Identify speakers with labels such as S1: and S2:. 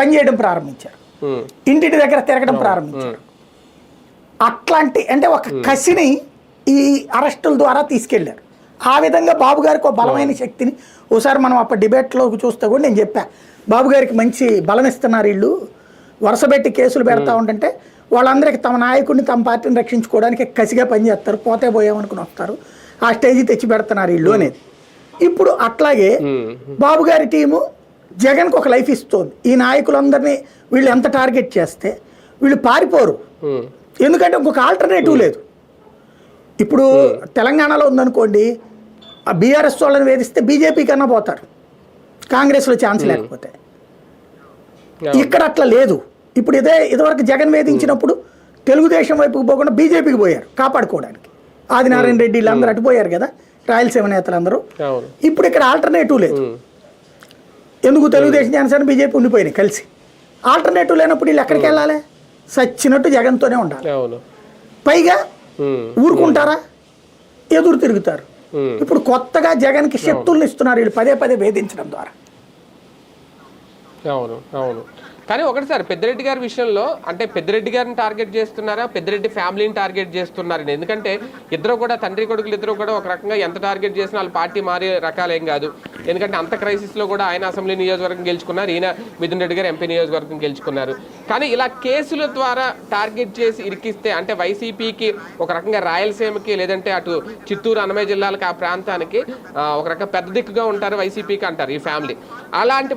S1: పనిచేయడం ప్రారంభించారు. ఇంటింటి దగ్గర తిరగడం ప్రారంభించారు. అట్లాంటి అంటే ఒక కసిని ఈ అరెస్టుల ద్వారా తీసుకెళ్ళారు. ఆ విధంగా బాబు గారికి ఒక బలమైన శక్తిని ఓసారి మనం అప్పుడు డిబేట్లో చూస్తే కూడా నేను చెప్పా. బాబు గారికి మంచి బలం ఇస్తున్నారు వీళ్ళు. వరుసపెట్టి కేసులు పెడతా ఉంటుంటే వాళ్ళందరికీ తమ నాయకుడిని తమ పార్టీని రక్షించుకోవడానికి కసిగా పనిచేస్తారు పోతే పోయామనుకుని వస్తారు. ఆ స్టేజ్ తెచ్చి పెడుతున్నారు వీళ్ళు అనేది. ఇప్పుడు అట్లాగే బాబు గారి టీము జగన్కి ఒక లైఫ్ ఇస్తుంది. ఈ నాయకులందరినీ వీళ్ళు ఎంత టార్గెట్ చేస్తే వీళ్ళు పారిపోరు. ఎందుకంటే ఇంకొక ఆల్టర్నేటివ్ లేదు. ఇప్పుడు తెలంగాణలో ఉందనుకోండి ఆ బీఆర్ఎస్ వాళ్ళని వేధిస్తే బీజేపీ కన్నా పోతారు. కాంగ్రెస్లో ఛాన్స్ లేకపోతే. ఇక్కడ అట్లా లేదు. ఇప్పుడు ఇదే ఇదివరకు జగన్ వేధించినప్పుడు తెలుగుదేశం వైపుకి పోకుండా బీజేపీకి పోయారు కాపాడుకోవడానికి. ఆదినారాయణ రెడ్డి వీళ్ళందరూ అటు పోయారు కదా రాయలసీమ నేతలందరూ. ఇప్పుడు ఇక్కడ ఆల్టర్నేటివ్ లేదు. ఎందుకు తెలుగుదేశం జనసేన బీజేపీ ఉండిపోయినాయి కలిసి? ఆల్టర్నేటివ్ లేనప్పుడు వీళ్ళు ఎక్కడికి వెళ్ళాలి? సచ్చినట్టు జగన్తోనే ఉండాలి. పైగా
S2: ఉమ్,
S1: ఊరుకుంటారా? ఎదురు తిరుగుతారు. ఇప్పుడు కొత్తగా జగన్కి శక్తుల్ని ఇస్తున్నారు వీళ్ళు పదే పదే వేధించడం ద్వారా.
S2: అవును అవును. కానీ ఒకటి సార్ పెద్దిరెడ్డి గారి విషయంలో అంటే పెద్దిరెడ్డి గారిని టార్గెట్ చేస్తున్నారా? పెద్దిరెడ్డి ఫ్యామిలీని టార్గెట్ చేస్తున్నారని. ఎందుకంటే ఇద్దరు కూడా తండ్రి కొడుకులు ఇద్దరు కూడా ఒక రకంగా ఎంత టార్గెట్ చేసినా వాళ్ళ పార్టీ మారే రకాలేం కాదు. ఎందుకంటే అంత క్రైసిస్లో కూడా ఆయన అసెంబ్లీ నియోజకవర్గం గెలుచుకున్నారు. ఈయన మిథున్ రెడ్డి గారు ఎంపీ నియోజకవర్గం గెలుచుకున్నారు. కానీ ఇలా కేసుల ద్వారా టార్గెట్ చేసి ఇరికిస్తే అంటే వైసీపీకి ఒక రకంగా రాయలసీమకి లేదంటే అటు చిత్తూరు అన్నమయ్య జిల్లాలకు ఆ ప్రాంతానికి ఒక రకంగా పెద్ద దిక్కుగా ఉంటారు వైసీపీకి అంటారు ఈ ఫ్యామిలీ. అలాంటి